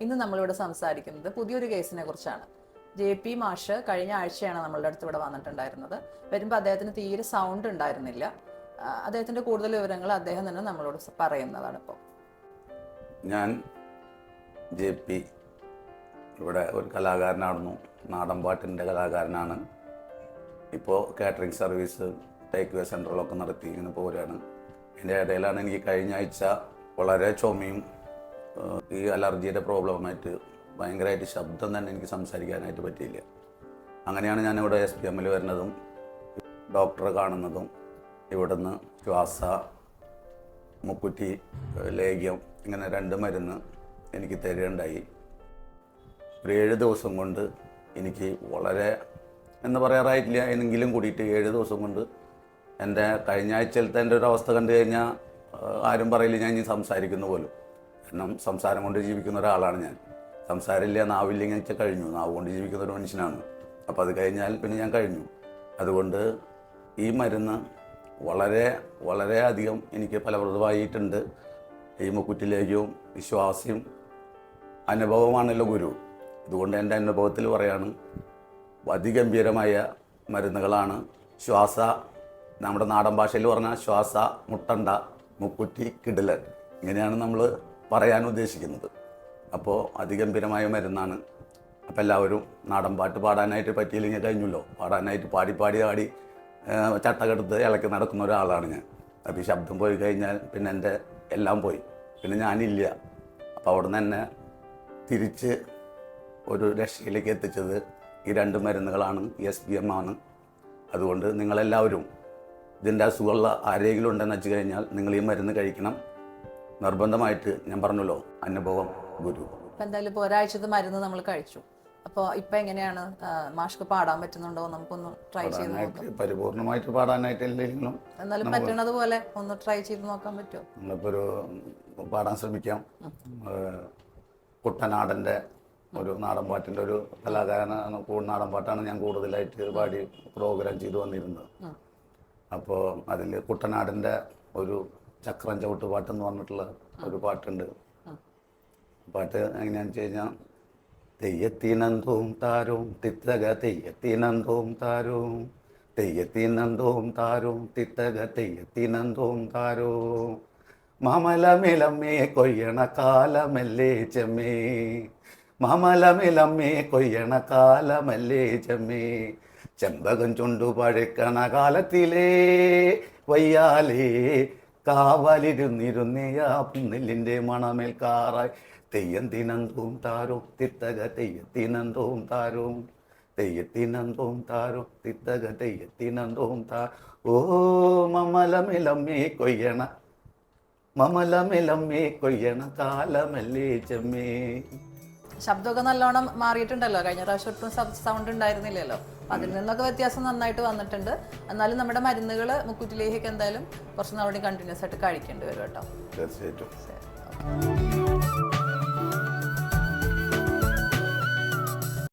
ഇന്ന് നമ്മളിവിടെ സംസാരിക്കുന്നത് പുതിയൊരു കേസിനെ കുറിച്ചാണ്. ജെ പി മാഷ് കഴിഞ്ഞ ആഴ്ചയാണ് നമ്മളുടെ അടുത്ത് ഇവിടെ വന്നിട്ടുണ്ടായിരുന്നത്. വരുമ്പോൾ അദ്ദേഹത്തിന് തീരെ സൗണ്ട് ഉണ്ടായിരുന്നില്ല. അദ്ദേഹത്തിന്റെ കൂടുതൽ വിവരങ്ങൾ അദ്ദേഹം തന്നെ നമ്മളോട് പറയുന്നതാണ് ഇപ്പോൾ ഞാൻ ജെ പി ഇവിടെ ഒരു കലാകാരനായിരുന്നു നാടൻ പാട്ടിന്റെ കലാകാരനാണ്. ഇപ്പോൾ കാറ്ററിംഗ് സർവീസ് ടേക്ക് വേ സെന്ററിലൊക്കെ നടത്തി ഇങ്ങനെ പോരാണ് എന്റെ ഇടയിലാണ് എനിക്ക് കഴിഞ്ഞ ആഴ്ച വളരെ ചുമയും ഈ അലർജിയുടെ പ്രോബ്ലമായിട്ട് ഭയങ്കരമായിട്ട് ശബ്ദം തന്നെ എനിക്ക് സംസാരിക്കാനായിട്ട് പറ്റിയില്ല. അങ്ങനെയാണ് ഞാനിവിടെ എസ് പി എമ്മിൽ വരുന്നതും ഡോക്ടറെ കാണുന്നതും ഇവിടുന്ന് ശ്വാസ മുക്കുറ്റി ലേഖ്യം ഇങ്ങനെ രണ്ട് മരുന്ന് എനിക്ക് തരേണ്ടായി ഒരു ഏഴ് ദിവസം കൊണ്ട് എനിക്ക് വളരെ എന്ന് പറയാറായിട്ടില്ല എന്നെങ്കിലും കൂടിയിട്ട് ഏഴ് ദിവസം കൊണ്ട് എന്റെ കഴിഞ്ഞ ആഴ്ചയിലത്തെ എന്റെ ഒരു അവസ്ഥ കണ്ടു കഴിഞ്ഞാൽ ആരും പറയില്ല ഞാൻ ഇനി സംസാരിക്കുന്ന പോലും. കാരണം സംസാരം കൊണ്ട് ജീവിക്കുന്ന ഒരാളാണ് ഞാൻ. സംസാരമില്ല നാവില്ലെങ്കിൽ വെച്ചാൽ കഴിഞ്ഞു. നാവ് കൊണ്ട് ജീവിക്കുന്ന ഒരു മനുഷ്യനാണ്. അപ്പോൾ അത് കഴിഞ്ഞാൽ പിന്നെ ഞാൻ കഴിഞ്ഞു. അതുകൊണ്ട് ഈ മരുന്ന് വളരെ വളരെ അധികം എനിക്ക് ഫലപ്രദമായിട്ടുണ്ട്. ഈ മുക്കുറ്റിലേക്കും വിശ്വാസ്യം അനുഭവമാണല്ലോ ഗുരു. അതുകൊണ്ട് എന്റെ അനുഭവത്തിൽ പറയാണ് അതിഗംഭീരമായ മരുന്നുകളാണ്. ശ്വാസ നമ്മുടെ നാടൻ ഭാഷയിൽ പറഞ്ഞാൽ ശ്വാസ മുട്ടണ്ട മുക്കുറ്റി കിടിലൻ. ഇങ്ങനെയാണ് നമ്മൾ പറയാൻ ഉദ്ദേശിക്കുന്നത്. അപ്പോൾ അതിഗംഭീരമായ മരുന്നാണ്. അപ്പോൾ എല്ലാവരും നാടൻ പാട്ട് പാടാനായിട്ട് പറ്റിയില്ലെങ്കിൽ കഴിഞ്ഞല്ലോ. പാടാനായിട്ട് പാടി പാടി പാടി ചട്ടകെടുത്ത് ഇളക്കി നടക്കുന്ന ഒരാളാണ് ഞാൻ. അപ്പോൾ ഈ ശബ്ദം പോയി കഴിഞ്ഞാൽ പിന്നെ എന്റെ എല്ലാം പോയി. പിന്നെ ഞാനില്ല. അപ്പോൾ അവിടെ നിന്ന് തന്നെ തിരിച്ച് ഒരു രക്ഷയിലേക്ക് എത്തിച്ചത് ഈ രണ്ട് മരുന്നുകളാണ് എസ് ബി എം ആണ്. അതുകൊണ്ട് നിങ്ങളെല്ലാവരും ഇതിന്റെ അസുഖമുള്ള ആരെങ്കിലും ഉണ്ടെന്ന് വെച്ച് കഴിഞ്ഞാൽ നിങ്ങൾ ഈ മരുന്ന് കഴിക്കണം. നിർബന്ധമായിട്ട് ഞാൻ പറഞ്ഞല്ലോ അനുഭവം ഗുരു. ഇപ്പം എന്തായാലും ഇപ്പോൾ ഒരാഴ്ചത്തെ മരുന്ന് നമ്മൾ കഴിച്ചു. അപ്പോൾ ഇപ്പം എങ്ങനെയാണ് മാഷ്ക്ക് പാടാൻ പറ്റുന്നുണ്ടോ? നമുക്കൊന്ന് ട്രൈ ചെയ്ത് നോക്കാം. പരിപൂർണമായിട്ട് പാടാനായിട്ട് ഇല്ലെങ്കിലും എന്നാലും പറ്റണത് പോലെ ഒന്ന് ട്രൈ ചെയ്ത് നോക്കാൻ പറ്റുമോ? നമ്മളിപ്പോൾ ഒരു പാടാൻ ശ്രമിക്കാം. കുട്ടനാടന്റെ ഒരു നാടൻ പാട്ടിന്റെ ഒരു കലാകാരനാണ് നാടൻ പാട്ടാണ് ഞാൻ കൂടുതലായിട്ട് പാടി പ്രോഗ്രാം ചെയ്തു വന്നിരുന്നത്. അപ്പോൾ അതിൽ കുട്ടനാടിന്റെ ഒരു ചക്രം ചവിട്ട് പാട്ട് എന്ന് പറഞ്ഞിട്ടുള്ള ഒരു പാട്ടുണ്ട്. പാട്ട് എങ്ങനെയാണെന്ന് വെച്ച് കഴിഞ്ഞാൽ തെയ്യത്തിനന്തോം താരോ തിത്തക തെയ്യത്തിനന്തോം താരോ തെയ്യത്തിനന്തോം താരവും തിത്തക തെയ്യത്തിനന്തോം താരവും മാമലമിലമ്മേ കൊയ്യണ കാലമല്ലേ ചെമ്മേ. മാമലമിലമ്മേ കൊയ്യണ കാലമല്ലേ ചെമ്മേ. ചെമ്പകം ചുണ്ടു പഴുക്കണ കാലത്തിലേ വയ്യാലേ കാവലിരുന്നിരുന്നേയാ നെല്ലിന്റെ തെയ്യം തെയ്യത്തിനന്തോം താരോ തിത്തക തെയ്യത്തിനന്തോം താരോ തെയ്യത്തിനന്തോം താരോ തിത്തക തെയ്യത്തിനന്തോം താ. ഓ മമലമിലമ്മേ കൊയ്യണ മമലമിലമ്മേ കൊയ്യണ കാലമല്ലേ ചെമ്മേ. ശബ്ദമൊക്കെ നല്ലോണം മാറിയിട്ടുണ്ടല്ലോ. കഴിഞ്ഞ പ്രാവശ്യം ഒട്ടും സൗണ്ട് ഉണ്ടായിരുന്നില്ലല്ലോ. അതിൽ നിന്നൊക്കെ വ്യത്യാസം നന്നായിട്ട് വന്നിട്ടുണ്ട്. എന്നാലും നമ്മുടെ മരുന്നുകൾ മുക്കുറ്റിലേഹിക്ക് എന്തായാലും കുറച്ച് നാളുകൂടി കണ്ടിന്യൂസ് ആയിട്ട് കഴിക്കേണ്ടി വരും കേട്ടോ. തീർച്ചയായിട്ടും.